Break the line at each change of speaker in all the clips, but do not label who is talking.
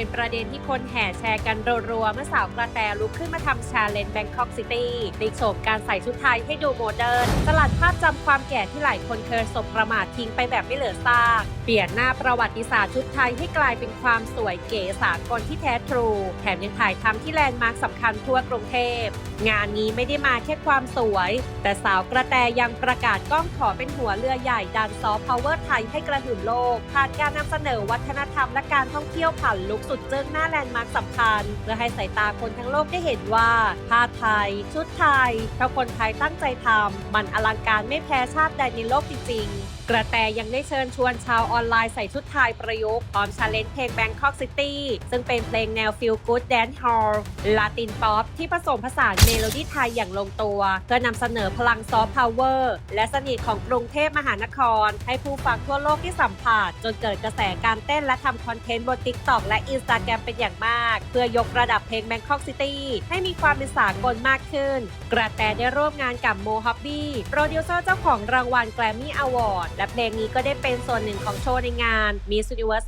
เป็นประเด็นที่คนแห่แชร์กันรัวๆเมื่อสาวกระแตลุกขึ้นมาทำชาเลนจ์แบงคอกซิตี้พลิกโฉมการใส่ชุดไทยให้ดูโมเดิร์นสลัดภาพจำความแก่ที่หลายคนเคยสบประมาททิ้งไปแบบไม่เหลือซากเปลี่ยนหน้าประวัติศาสตร์ชุดไทยให้กลายเป็นความสวยเก๋สากลที่แท้ทรู แถมยังถ่ายทำที่แลนด์มาร์คสำคัญทั่วกรุงเทพงานนี้ไม่ได้มาแค่ความสวย แต่สาวกระแตยังประกาศก้องขอเป็นหัวเรือใหญ่ดันซอฟต์พาวเวอร์ไทยให้กระหึ่มโลกผ่านการนำเสนอวัฒนธรรมและการท่องเที่ยวผ่านลุกสุดเจิ้งหน้าแลนด์มาร์คสำคัญ เพื่อให้สายตาคนทั้งโลกได้เห็นว่าผ้าไทย ชุดไทยถ้าคนไทยตั้งใจทำมันอลังการไม่แพ้ชาติใดในโลกจริงๆ กระแตยังได้เชิญชวนชาวออนไลน์ใส่ชุดไทยประยุกต์พร้อมชาเลนจ์เพลง Bangkok City ซึ่งเป็นเพลงแนว Feel Good Dance Hall ลาตินป๊อปที่ผสมผสานเมโลดี้ไทยอย่างลงตัว เพื่อนำเสนอพลังซอฟต์พาวเวอร์และสนิทของกรุงเทพมหานคร ให้ผู้ฟังทั่วโลกที่สัมผัสจนเกิดกระแสการเต้นและทำคอนเทนต์บน TikTok และ Instagram เป็นอย่างมาก เพื่อยกระดับเพลง Bangkok City ให้มีความเป็นสากลมากขึ้น กระแตได้ร่วมงานกับโมฮับบี้โปรดิวเซอร์เจ้าของรางวัล Grammy Award และเพลงนี้ก็ได้เป็นส่วนหนึ่งของโชว์ในงาน Miss Universe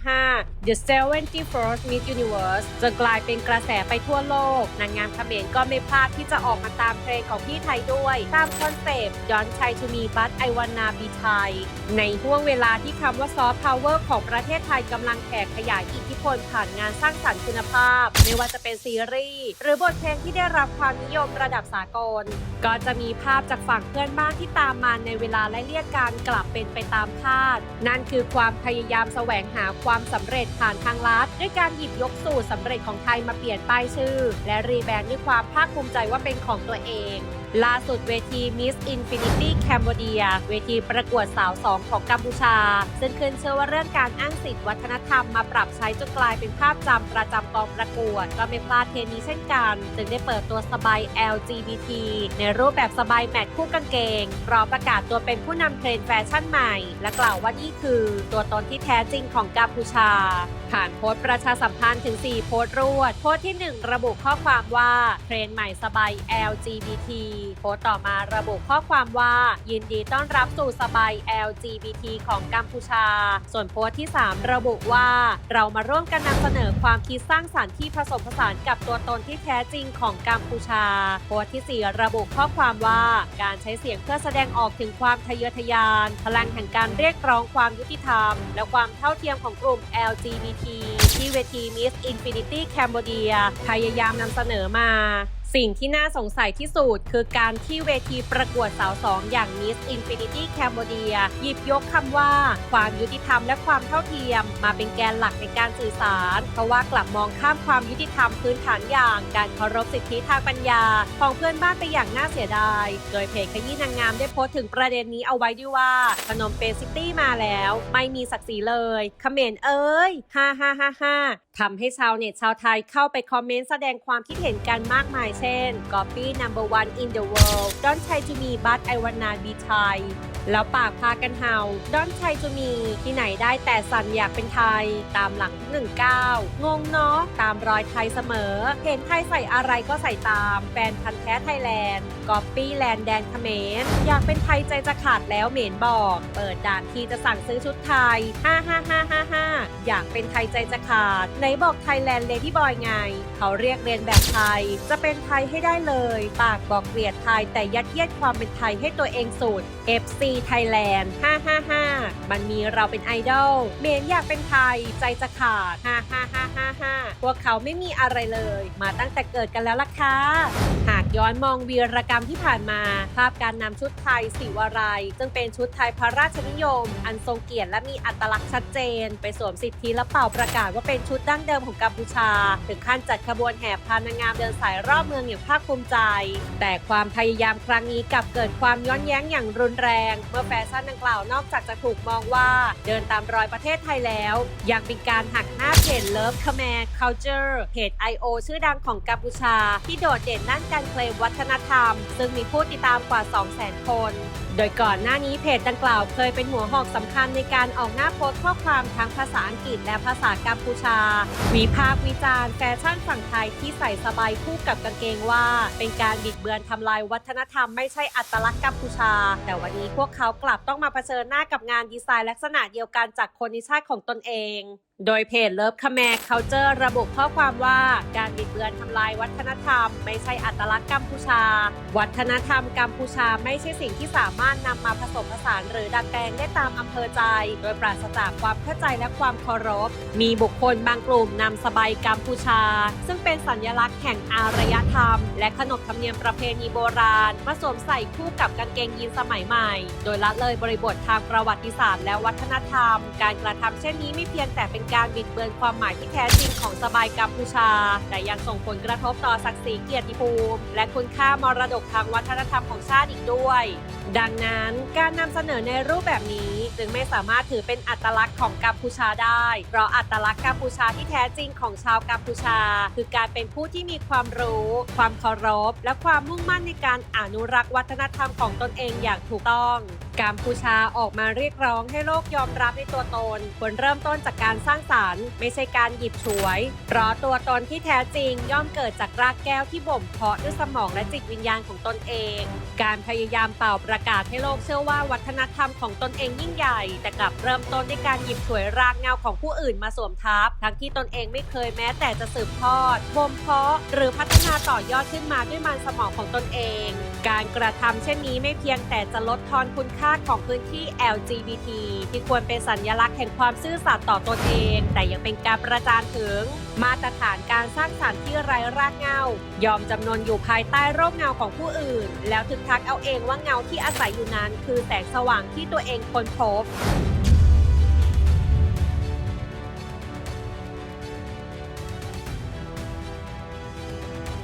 2025 The 71st Miss Universe จนกลายเป็นกระแสไปทั่วโลก นางงามเขมรก็ไม่พลาดที่จะออกมาตามเพลงของพี่ไทยด้วย ตามคอนเซปต์ย้อนชัยทูมีบัตไอวันาบีไทยในห่วงเวลาที่คำว่าซอฟต์พาวเวอร์ของประเทศไทยกำลังแผ่ขยายอิทธิพลผ่านงานสร้างสรรค์คุณภาพ ไม่ว่าจะเป็นซีรีส์หรือบทเพลงที่ได้รับความนิยมระดับสากล ก็จะมีภาพจากฝั่งเพื่อนบ้านที่ตามมาในเวลาและเรียกกันกลับเป็นไปตามคาด นั่นคือความพยายามแสวงหาความสำเร็จผ่านทางลัด ด้วยการหยิบยกสูตรสำเร็จของไทยมาเปลี่ยนป้ายชื่อ และรีแบรนด์ด้วยความภาคภูมิใจว่าเป็นของตัวเองล่าสุดเวที Miss Infinity Cambodia เวทีประกวดสาวสองของกัมพูชา ซึ่งขึ้นเชื่อว่าเรื่องการอ้างสิทธิวัฒนธรรมมาปรับใช้จนกลายเป็นภาพจำประจำกองประกวด ก็ไม่พลาดเทนนี้เช่นกัน จึงได้เปิดตัวสบาย LGBT ในรูปแบบสบายแมทคู่กางเกงพร้อมประกาศตัวเป็นผู้นำเทรนด์แฟชั่นใหม่ และกล่าวว่านี่คือ ตัวตนที่แท้จริงของกัมพูชา ผ่านโพสต์ประชาสัมพันธ์ถึง 4 โพสต์รวด โพสต์ที่ 1 ระบุข้อความว่าเทรนใหม่สบาย LGBT โพสต์ต่อมาระบุข้อความว่า ยินดีต้อนรับสู่สบาย LGBT ของกัมพูชา ส่วนโพสต์ที่ 3 ระบุว่า เรามาร่วมกันนำเสนอความคิดสร้างสรรค์ที่ผสมผสานกับตัวตนที่แท้จริงของกัมพูชา โพสต์ที่ 4 ระบุข้อความว่าการใช้เสียงเพื่อแสดงออกถึงความทะเยอทะยาน พลังแห่งการเรียกร้องความยุติธรรม และความเท่าเทียมของกลุ่ม LGBT ที ที่เวที Miss Infinity Cambodia พยายามนำเสนอมา สิ่งที่น่าสงสัยที่สุด คือการที่เวทีประกวดสาวสองอย่าง Miss Infinity Cambodia หยิบยกคำว่า ความยุติธรรมและความเท่าเทียม มาเป็นแกนหลักในการสื่อสาร เพราะว่ากลับมองข้ามความยุติธรรมพื้นฐานอย่าง การเคารพสิทธิทางปัญญา ของเพื่อนบ้านไปอย่างน่าเสียดาย โดยเพจขยี้นางงามได้โพสต์ถึงประเด็นนี้เอาไว้ด้วยว่าพนมเปญซิตี้มาแล้ว ไม่มีศักดิ์ศรีเลยเขมรเอ้ยฮ่าฮ่าฮ่าฮ่า ทำให้ชาวเน็ตชาวไทยเข้าไปคอมเมนต์แสดงความคิดเห็นกันมากมายเช่น Copy number one in the world Don't try to me but I wanna be Thai แล้วปากพากันเห่า Don't try to me ที่ไหนได้แต่สันอยากเป็นไทย ตามหลังหนึ่งก้างงเนาะตามรอยไทยเสมอ เห็นไทยใส่อะไรก็ใส่ตาม แฟนพันธ์แท้ไทยแลนด์กอปปี้แลนด์แดนเขมรอยากเป็นไทยใจจะขาดแล้วเหม็นบอก เปิดด่านทีจะสั่งซื้อชุดไทยฮ่าฮ่าฮ่าฮ่าฮ่าอยากเป็นไทยใจจะขาด ไหนบอกไทยแลนด์เลดี้บอยไง เขาเรียกเรียนแบบไทย จะเป็นไทยให้ได้เลย ปากบอกเกลียดไทยแต่ยัดเยียดความเป็นไทยให้ตัวเองสุด FC ไทยแลนด์ 555 มันมีเราเป็นไอดอล เมนอยากเป็นไทย ใจจะขาด 55555 พวกเขาไม่มีอะไรเลย มาตั้งแต่เกิดกันแล้วล่ะค่ะ ย้อนมองวีรกรรมที่ผ่านมา ภาพการนำชุดไทยสีวารัยซึ่งเป็นชุดไทยพระราชนิยม อันทรงเกียรติและมีอัตลักษณ์ชัดเจน ไปสวมสิทธิและเป่าประกาศว่าเป็นชุดดั้งเดิมของกัมพูชา ถึงขั้นจัดขบวนแห่พานางงามเดินสายรอบเมืองอย่างภาคภูมิใจ แต่ความพยายามครั้งนี้กลับเกิดความย้อนแย้งอย่างรุนแรง เมื่อแฟชั่นดังกล่าวนอกจากจะถูกมองว่าเดินตามรอยประเทศไทยแล้ว ยังเป็นการหักหน้าเพจ Love Khmer Culture เพจ I.O. ชื่อดังของกัมพูชา ที่โดดเด่นด้านการเคลมวัฒนธรรม ซึ่งมีผู้ติดตามกว่า 200,000 คน โดยก่อนหน้านี้เพจดังกล่าวเคยเป็นหัวหอกสำคัญในการออกหน้าโพสต์ข้อความทั้งภาษาอังกฤษและภาษากัมพูชา วิพากษ์วิจารณ์แฟชั่นฝั่งไทยที่ใส่สบายคู่กับกางเกงว่า เป็นการบิดเบือนทำลายวัฒนธรรมไม่ใช่อัตลักษณ์กัมพูชา แต่วันนี้พวกเขากลับต้องมาเผชิญหน้ากับงานดีไซน์ลักษณะเดียวกันจากคนในชาติของตนเอง โดยเพจเลิฟค m แม c เคาเจอร์ระบุข้อความว่าการบิดเบือนทำลายวัฒนธรรม ไม่ใช่อัตลักษณ์กัมพูชา วัฒนธรรมกัมพูชาไม่ใช่สิ่งที่สามารถนำมาผสมผสานหรือดัดแปลงได้ตามอำเภอใจ โดยปราศจากความเข้าใจและความเคารพ มีบุคคลบางกลุ่มนำสบายกัมพูชา ซึ่งเป็นสัญลักษณ์แห่งอารยธรรม และขนบธรรมเนียมประเพณีโบราณมาสวมใส่คู่กับกางเกงยีนสมัยใหม่ โดยละเลยบริบททางประวัติศาสตร์และวัฒนธรรม การกระทำเช่นนี้ไม่เพียงแต่เป็นการบิดเบือนความหมายที่แท้จริงของสบายกัมพูชา แต่ยังส่งผลกระทบต่อศักดิ์ศรีเกียรติภูมิ และคุณค่ามรดกทางวัฒนธรรมของชาติอีกด้วย ดังนั้นการนำเสนอในรูปแบบนี้จึงไม่สามารถถือเป็นอัตลักษณ์ของกัมพูชาได้ เพราะอัตลักษณ์กัมพูชาที่แท้จริงของชาวกัมพูชา คือการเป็นผู้ที่มีความรู้ ความเคารพ และความมุ่งมั่นในการอนุรักษ์วัฒนธรรมของตนเองอย่างถูกต้องกัมพูชาออกมาเรียกร้องให้โลกยอมรับในตัวตนควรเริ่มต้นจากการสร้างสรรค์ ไม่ใช่การหยิบฉวย เพราะตัวตนที่แท้จริงย่อมเกิดจากรากแก้วที่บ่มเพาะด้วยสมองและจิตวิญญาณของตนเอง การพยายามเป่าประกาศให้โลกเชื่อว่าวัฒนธรรมของตนเองยิ่งใหญ่ แต่กลับเริ่มต้นด้วยการหยิบฉวยรากเงาของผู้อื่นมาสวมทับทั้งที่ตนเองไม่เคยแม้แต่จะสืบทอดบ่มเพาะหรือพัฒนาต่อยอดขึ้นมาด้วยมันสมองของตนเอง การกระทำเช่นนี้ไม่เพียงแต่จะลดทอนคุณค่าของพื้นที่ LGBT ที่ควรเป็นสัญลักษณ์แห่งความซื่อสัตย์ต่อตนเอง แต่ยังเป็นการประจานถึง มาตรฐานการสร้างสรรค์ที่ไร้รากเหงายอมจำนนอยู่ภายใต้ร่มเงาของผู้อื่น แล้วทึกทักเอาเองว่าเงาที่อาศัยอยู่นั้น คือแสงสว่างที่ตัวเองค้นพบ